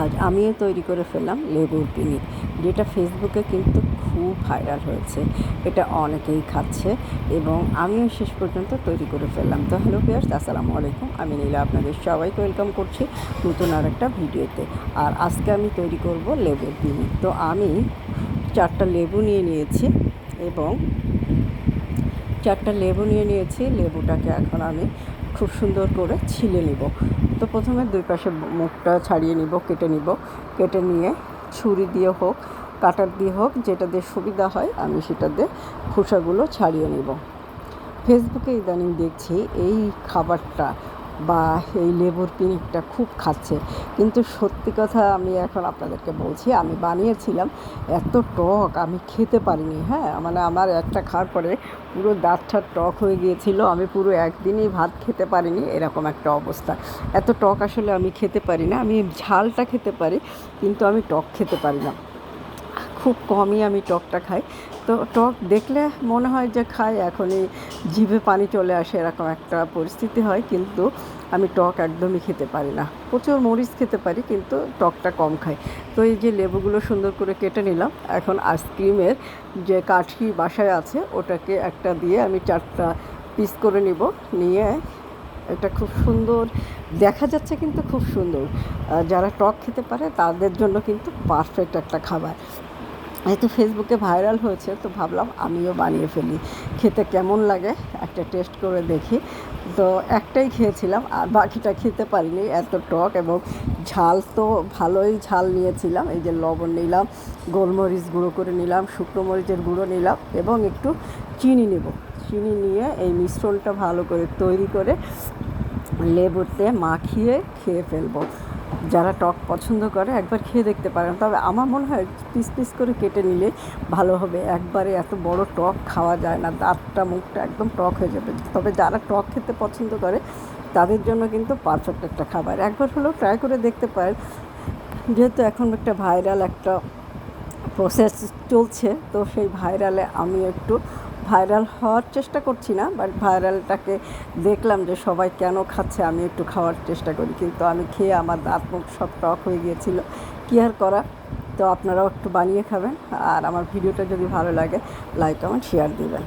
আজ আমিও তৈরি করে ফেললাম লেবুর পিনি, যেটা ফেসবুকে কিন্তু খুব ভাইরাল হয়েছে। এটা অনেকেই খাচ্ছে এবং আমিও শেষ পর্যন্ত তৈরি করে ফেললাম। তো হ্যালো পিয়ার্স আসসালামু আলাইকুম। আমি নীলা, আপনাদের সবাইকে ওয়েলকাম করছি নতুন আর একটা ভিডিওতে। আর আজকে আমি তৈরি করব লেবুর পিনি। তো আমি চারটা লেবু নিয়ে নিয়েছি এবং চারটা লেবু নিয়ে নিয়েছি। লেবুটাকে এখন আমি খুব সুন্দর করে ছিলে নিব। তো প্রথমে দুই পাশে মুখটা ছাড়িয়ে নিব, কেটে নিব। কেটে নিয়ে ছুরি দিয়ে হোক, কাটার দিয়ে হোক, যেটা দিয়ে সুবিধা হয়, আমি সেটা দিয়ে খোসাগুলো ছাড়িয়ে নিব। ফেসবুকে ইদানিং দেখছি এই খাবারটা বা এই লেবুর পিনিকটা খুব খাচ্ছে। কিন্তু সত্যি কথা আমি এখন আপনাদেরকে বলছি, আমি বানিয়েছিলাম এত টক, আমি খেতে পারিনি হ্যাঁ? মানে আমার একটা খাওয়ার পরে পুরো দাঁতটা টক হয়ে গিয়েছিল, আমি পুরো একদিনই ভাত খেতে পারিনি, এরকম একটা অবস্থা। এত টক আসলে আমি খেতে পারি না, আমি ঝালটা খেতে পারি, কিন্তু আমি টক খেতে পারি না। খুব কমই আমি টকটা খাই। তো টক দেখলে মনে হয় যে খাই, এখনই জিভে পানি চলে আসে এরকম একটা পরিস্থিতি হয়, কিন্তু আমি টক একদমই খেতে পারি না। প্রচুর মরিচ খেতে পারি, কিন্তু টকটা কম খাই। তো এই যে লেবুগুলো সুন্দর করে কেটে নিলাম, এখন আইসক্রিমের যে কাঠি বাসায় আছে, ওটাকে একটা দিয়ে আমি চারটা পিস করে নিব। নিয়ে এটা খুব সুন্দর, দেখা যাচ্ছে কিন্তু খুব সুন্দর। যারা টক খেতে পারে, তাদের জন্য কিন্তু পারফেক্ট একটা খাবার। যেহেতু ফেসবুকে ভাইরাল হয়েছে, তো ভাবলাম আমিও বানিয়ে ফেলি। খেতে কেমন লাগে? একটা টেস্ট করে দেখি। তো একটাই খেয়েছিলাম, আর বাকিটা খেতে পারিনি, এত টক এবং ঝাল তো ভালোই ঝাল নিয়েছিলাম। এই যে লবণ নিলাম, গোলমরিচ গুঁড়ো করে নিলাম, শুকনো মরিচের গুঁড়ো নিলাম এবং একটু চিনি নেব। চিনি নিয়ে এই মিশ্রণটা ভালো করে তৈরি করে লেবুতে মাখিয়ে খেয়ে ফেলব। যারা টক পছন্দ করে একবার খেয়ে দেখতে পারেন। তবে আমার মনে হয় পিস পিস করে কেটে নিলে ভালো হবে। একবারে এত বড় টক খাওয়া যায় না। দাঁতটা, মুখটা একদম টক হয়ে যাবে। তবে যারা টক খেতে পছন্দ করে, তাদের জন্য কিন্তু পারফেক্ট একটা খাবার। একবার হলেও ট্রাই করে দেখতে পারেন। যেহেতু এখন একটা ভাইরাল একটা প্রসেস চলছে, তো সেই ভাইরালে আমি একটু ভাইরাল হওয়ার চেষ্টা করছি না বাট ভাইরালটাকে দেখলাম যে সবাই কেন খাচ্ছে, আমি একটু খাওয়ার চেষ্টা করি। কিন্তু আমি খেয়ে আমার দাঁত মুখ সব টক হয়ে গিয়েছিল। কী আর করা? তো আপনারাও একটু বানিয়ে খাবেন। আর আমার ভিডিওটা যদি ভালো লাগে লাইক কমেন্ট শেয়ার দিবেন।